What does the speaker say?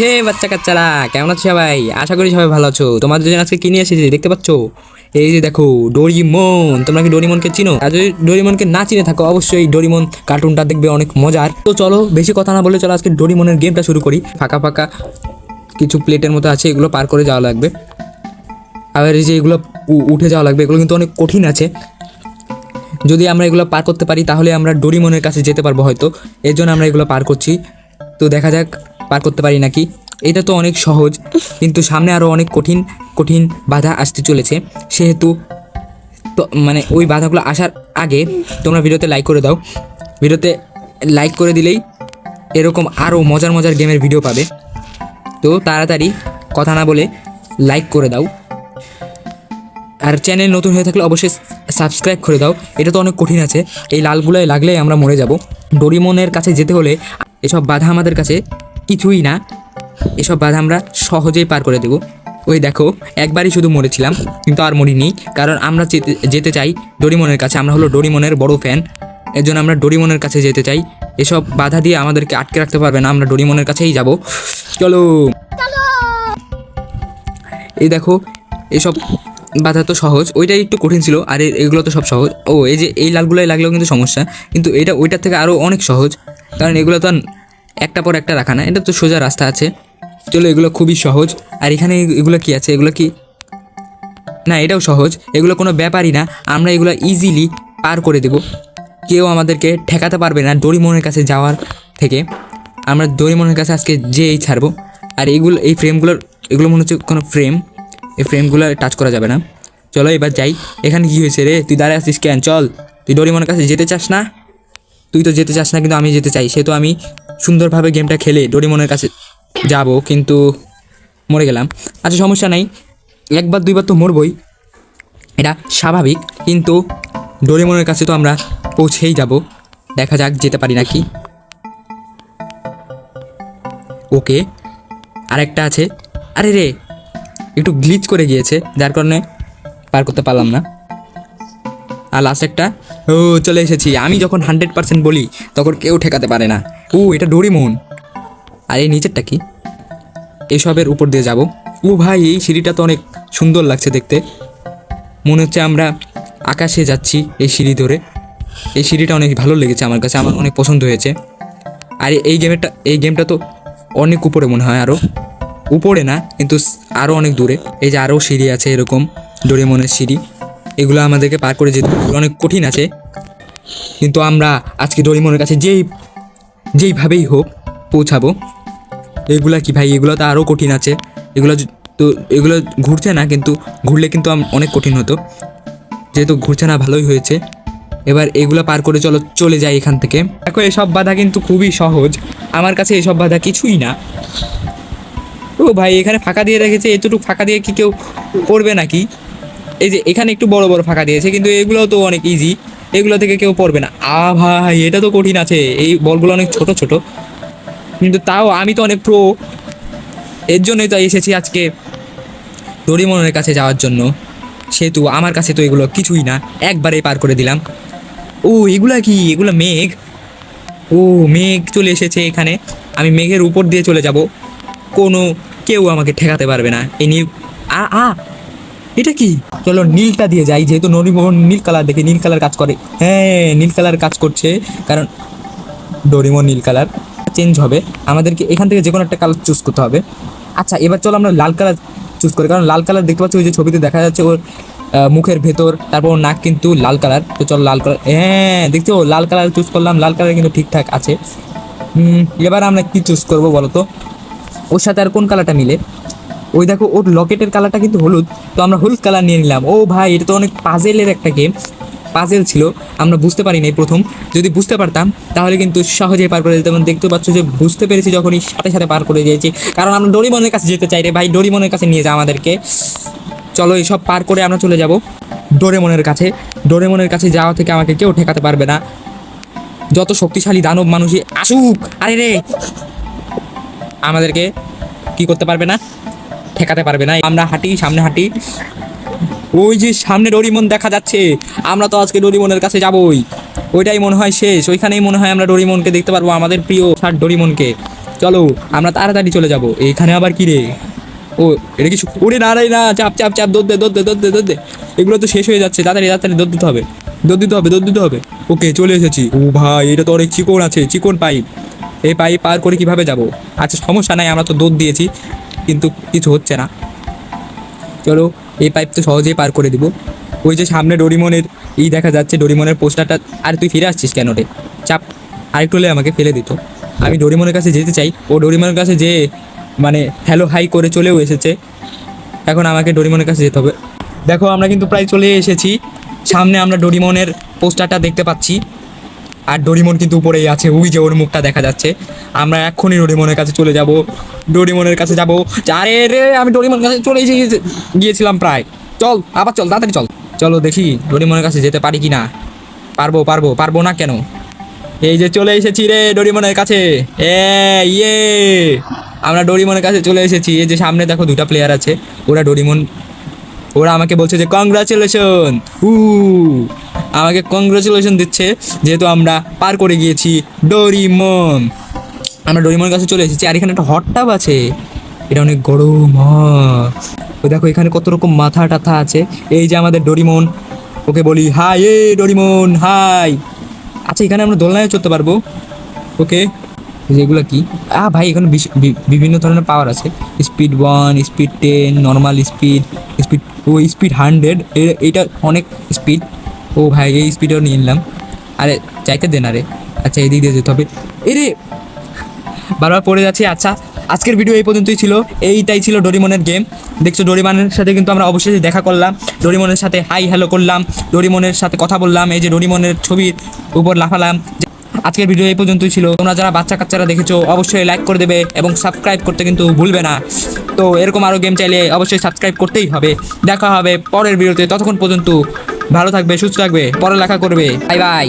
হে বাচ্চা কাচ্চারা, কেমন আছো সবাই? আশা করি সবাই ভালো আছো। তোমাদের জন্য আজকে কিনে এসেছি, দেখতে পাচ্ছো? এই যে দেখো, ডোরিমন। তোমরা কি ডোরিমনকে চিনো? আর যদি ডোরিমনকে না চিনে থাকো, অবশ্যই ডোরিমন কার্টুনটা দেখবে অনেক মজার। তো চলো, বেশি কথা না বলে চলো, আজকে ডোরিমনের গেমটা শুরু করি। ফাঁকা ফাঁকা কিছু প্লেটের মতো আছে, এগুলো পার করে যাওয়া লাগবে। আবার এই যে এগুলো উঠে যাওয়া লাগবে, এগুলো কিন্তু অনেক কঠিন আছে। যদি আমরা এগুলো পার করতে পারি, তাহলে আমরা ডোরিমনের কাছে যেতে পারব হয়তো। এর জন্য আমরা এগুলো পার করছি। তো দেখা যাক পার করতে পারি নাকি? এটা তো অনেক সহজ, কিন্তু সামনে আরও অনেক কঠিন কঠিন বাধা আসতে চলেছে। সেহেতু তো মানে ওই বাধাগুলো আসার আগে তোমরা ভিডিওতে লাইক করে দাও। ভিডিওতে লাইক করে দিলেই এরকম আরও মজার মজার গেমের ভিডিও পাবে। তো তাড়াতাড়ি কথা না বলে লাইক করে দাও। আর চ্যানেল নতুন হয়ে থাকলে অবশ্যই সাবস্ক্রাইব করে দাও। এটা তো অনেক কঠিন আছে, এই লালগুলোয় লাগলেই আমরা মরে যাব। ডোরিমনের কাছে যেতে হলে এসব বাধা আমাদের কাছে কিছুই না। এসব বাধা আমরা সহজেই পার করে দেব। ওই দেখো একবারই শুধু মরেছিলাম কিন্তু আর মরিনি কারণ আমরা যেতে- যেতে চাই ডোরিমনের কাছে। আমরা হলো ডোরিমনের বড় ফ্যান এর জন্য আমরা ডোরিমনের কাছে যেতে চাই। এসব বাধা দিয়ে আমাদেরকে আটকে রাখতে পারবে না আমরা ডোরিমনের কাছেই যাব। চলো। এই দেখো এসব বাধা তো সহজ ওইটাই একটু কঠিন ছিল আর এগুলো তো সব সহজ। ও এই যে এই লালগুলোই লাগলেও কিন্তু সমস্যা কিন্তু এটা ওইটার থেকে আরও অনেক সহজ কারণ এগুলো তো আর একটা পর একটা রাখা না, এটা তো সোজা রাস্তা আছে। চলো, এগুলো খুবই সহজ। আর এখানে এগুলো কি আছে? এগুলো কি? না, এটাও সহজ। এগুলো কোনো ব্যাপারই না। আমরা এগুলো ইজিলি পার করে দেব। কেউ আমাদেরকে ঠেকাতে পারবে না ডোরিমনের কাছে যাওয়ার থেকে। আমরা ডোরিমনের কাছে আজকে যেই ছাড়বো। আর এইগুলো এই ফ্রেমগুলোর এগুলো মনে হচ্ছে কোনো ফ্রেম এই ফ্রেমগুলো টাচ করা যাবে না। চলো, এবার যাই। এখানে কী হয়েছে রে? তুই দাঁড়ায় আসিস কেন? চল। তুই ডোরিমনের কাছে যেতে চাস না? তুই তো যেতে চাস না, কিন্তু আমি যেতে চাই। সেহেতু আমি সুন্দরভাবে গেমটা খেলে ডোরিমনের কাছে যাব, কিন্তু মরে গেলাম। আচ্ছা সমস্যা নাই। একবার দুইবার তো মরবই। এটা স্বাভাবিক, কিন্তু ডোরিমনের কাছে তো আমরা পৌঁছেই যাব। দেখা যাক, যেতে পারি নাকি। ওকে, আরেকটা আছে। আরে রে, একটু গ্লিচ করে গিয়েছে, যার কারণে পার করতে পারলাম না। আর লাস্ট একটা। ও, চলে এসেছি। আমি যখন হান্ড্রেড পার্সেন্ট বলি, তখন কেউ ঠেকাতে পারে না। ও, এটা ডোরিমন। আর এই নিচেরটা কি? এসবের উপর দিয়ে যাব। ও ভাই, এই সিঁড়িটা তো অনেক সুন্দর লাগছে দেখতে। মনে হচ্ছে আমরা আকাশে যাচ্ছি এই সিঁড়ি ধরে। এই সিঁড়িটা অনেক ভালো লেগেছে আমার কাছে, আমার অনেক পছন্দ হয়েছে। আর এই গেমেরটা, এই গেমটা তো অনেক উপরে মনে হয় আরও উপরে না, কিন্তু আরও অনেক দূরে। এই যে আরও সিঁড়ি আছে এরকম, ডোরেমনের সিঁড়ি। এগুলো আমাদেরকে পার করে যেতে অনেক কঠিন আছে। কিন্তু আমরা আজকে ডোরিমনের কাছে যেই যেইভাবেই হোক, পৌঁছাবো। এগুলা কি ভাই? এগুলো তো আরও কঠিন আছে। এগুলো তো এগুলো ঘুরছে না, কিন্তু ঘুরলে কিন্তু অনেক কঠিন হতো। যেহেতু ঘুরছে না, ভালোই হয়েছে। এবার এগুলো পার করে চলো, চলে যাই এখান থেকে। দেখো, এসব বাধা কিন্তু খুবই সহজ। আমার কাছে এসব বাধা কিছুই না। ও ভাই, এখানে ফাঁকা দিয়ে রেখেছে। এতটুকু ফাঁকা দিয়ে কি কেউ পড়বে নাকি? এই যে, এখানে একটু বড় বড় ফাঁকা দিয়েছে, কিন্তু এগুলো তো অনেক ইজি এগুলো থেকে কেউ পড়বে না। আ ভাই, এটা তো কঠিন আছে। এই বলগুলো অনেক ছোট ছোট। কিন্তু তাও আমি তো অনেক প্রো এর জন্যই তো এসেছি আজকে ডোরিমনের কাছে যাওয়ার জন্য। সেহেতু আমার কাছে তো এগুলো কিছুই না। একবারেই পার করে দিলাম। ও, এগুলা কি? এগুলো মেঘ? ও, মেঘ চলে এসেছে এখানে। আমি মেঘের উপর দিয়ে চলে যাব। কোনো, কেউ আমাকে ঠেকাতে পারবে না। এই নিয়ে আ আ এটা কি? চলো নীলটা দিয়ে যাই, যেহেতু নরিমোহন নীল কালার দেখে নীল কালার কাজ করে। হ্যাঁ নীল কালার কাজ করছে, কারণ ডোরিমন নীল কালার চেঞ্জ হবে। আমাদেরকে এখান থেকে যে কোনো একটা কালার চুজ করতে হবে। আচ্ছা এবার চলো আমরা লাল কালার চুজ করি, কারণ লাল কালার দেখতে পাচ্ছি ওই যে ছবিতে দেখা যাচ্ছে ওর মুখের ভেতর, তারপর নাক কিন্তু লাল কালার। তো চলো লাল কালার হ্যাঁ দেখছ? লাল কালার চুজ করলাম, লাল কালার কিন্তু ঠিকঠাক আছে। এবার আমরা কি চুজ করব বলো তো? ওর সাথে আর কোন কালারটা মিলে? ওই দেখো, ওর লকেটের কালারটা কিন্তু হলুদ, তো আমরা হলুদ কালার নিয়ে নিলাম। ও ভাই, এটা তো অনেক পাজেলের একটা গেম পাজেল ছিল, আমরা বুঝতে পারিনি প্রথম। যদি বুঝতে পারতাম, তাহলে কিন্তু সহজেই পার করে যেতাম। দেখতে পাচ্ছ যে বুঝতে পেরেছি যখনই সাথে সাথে পার করে দিয়েছি কারণ আমরা ডোরিমনের কাছে যেতে চাই রে ভাই, ডোরিমনের কাছে নিয়ে যা আমাদেরকে। চলো এসব পার করে আমরা চলে যাব ডোরেমনের কাছে। ডোরেমনের কাছে যাওয়া থেকে আমাকে কেউ ঠেকাতে পারবে না। যত শক্তিশালী দানব মানুষই আসুক। আরে রে! আমাদেরকে কি করতে পারবে না? ঠেকাতে পারবে না। আমরা হাঁটি, সামনে হাঁটি। ওই যে সামনে ডোরিমন দেখা যাচ্ছে। আমরা তো আজকে ডোরিমনের কাছে যাবই। ওইটাই মনে হয় শেষ। ওইখানেই মনে হয় আমরা ডোরিমনকে দেখতে পারব, আমাদের প্রিয় স্যার ডোরিমনকে। চলো, আমরা তাড়াতাড়ি চলে যাব। এখানে আবার কি রে? ও, এটা কিছু ওরে না রে, না, চাপ চাপ চাপ, দৌড় দে দৌড় দে দে দে। এগুলো তো শেষ হয়ে যাচ্ছে। তাড়াতাড়ি তাড়াতাড়ি দৌড় দিতে হবে। দৌড় দিতে হবে, দৌড় দিতে হবে। ওকে, চলে এসেছি। ও ভাই, এটা তো অনেক চিকন আছে, চিকন পাইপ। এই পাইপ পার করে কীভাবে যাব? আচ্ছা সমস্যা নাই, আমরা তো দৌড় দিয়েছি। কিন্তু কিছু হচ্ছে না। চলো, এই পাইপ তো সহজেই পার করে দিব। ওই যে সামনে ডোরিমনের ই দেখা যাচ্ছে, ডোরিমনের পোস্টারটা। আর, তুই ফিরে আসছিস কেন রে? চাপ। আরেকটু হলে আমাকে ফেলে দিত। আমি ডোরিমনের কাছে যেতে চাই। ও ডোরিমনের কাছে যে মানে হ্যালো হাই করে চলেও এসেছে। এখন আমাকে ডোরিমনের কাছে যেতে হবে। দেখো, আমরা কিন্তু প্রায় চলে এসেছি। সামনে আমরা ডোরিমনের পোস্টারটা দেখতে পাচ্ছি। আর ডোরিমন কিন্তু উপরেই আছে। ওই যে ওর মুখটা দেখা যাচ্ছে। আমরা এক্ষুনি ডোরিমনের কাছে চলে যাব। ডোরিমনের কাছে যাব। আরে রে, আমি ডোরিমনের কাছে চলে গিয়েছিলাম প্রায়। চল, আবার চল, তাড়াতাড়ি চল। চলো দেখি ডোরিমনের কাছে যেতে পারি কি না পারব পারব পারব না কেন? এই যে চলে এসেছি রে ডোরিমনের কাছে। এ ইয়ে। আমরা ডোরিমনের কাছে চলে এসেছি। এই যে সামনে দেখো দুটা প্লেয়ার আছে। ওরা ডোরিমন ওরা আমাকে বলছে যে কংগ্রাচুলেশন উ আমাকে কংগ্রাচুলেশন দিচ্ছে, যেহেতু আমরা পার করে গিয়েছি ডোরিমন। আমরা ডোরিমনের কাছে চলে এসেছি, আর এখানে একটা হট টাব আছে। এটা অনেক গরম হ্যাঁ। ওই দেখো, এখানে কত রকম মাথা টাথা আছে। এই যে আমাদের ডোরিমন, ওকে বলি, হাই, এ ডোরিমন, হাই। আচ্ছা এখানে আমরা দোলনায় চড়তে পারব। ওকে যেগুলো কি? আ ভাই, এখানে বিভিন্ন ধরনের পাওয়ার আছে। Speed one speed ten normal speed speed ও স্পিড হান্ড্রেড এইটা অনেক স্পিড ও ভাই এই স্পিডও নিয়ে নিলাম। আরে, চাইতে দে না রে আচ্ছা এদিক দিয়ে যেতে হবে। এরে! বারবার পড়ে যাচ্ছি। আচ্ছা আজকের ভিডিও এই পর্যন্তই ছিল। এইটাই ছিল ডোরিমনের গেম দেখছ, ডোরিমনের সাথে কিন্তু আমরা অবশ্যই দেখা করলাম। ডোরিমনের সাথে হাই হ্যালো করলাম। ডোরিমনের সাথে কথা বললাম। এই যে ডোরিমনের ছবির উপর লাফালাম। আজকের ভিডিও এই পর্যন্তই ছিল। তোমরা যারা বাচ্চা কাচ্চারা দেখেছ, অবশ্যই লাইক করে দেবে এবং সাবস্ক্রাইব করতে কিন্তু ভুলবে না। তো এরকম আরও গেম চাইলে অবশ্যই সাবস্ক্রাইব করতেই হবে। দেখা হবে পরের ভিডিওতে ততক্ষণ পর্যন্ত ভালো থাকবে সুস্থ থাকবে পড়ালেখা করবে। Bye bye.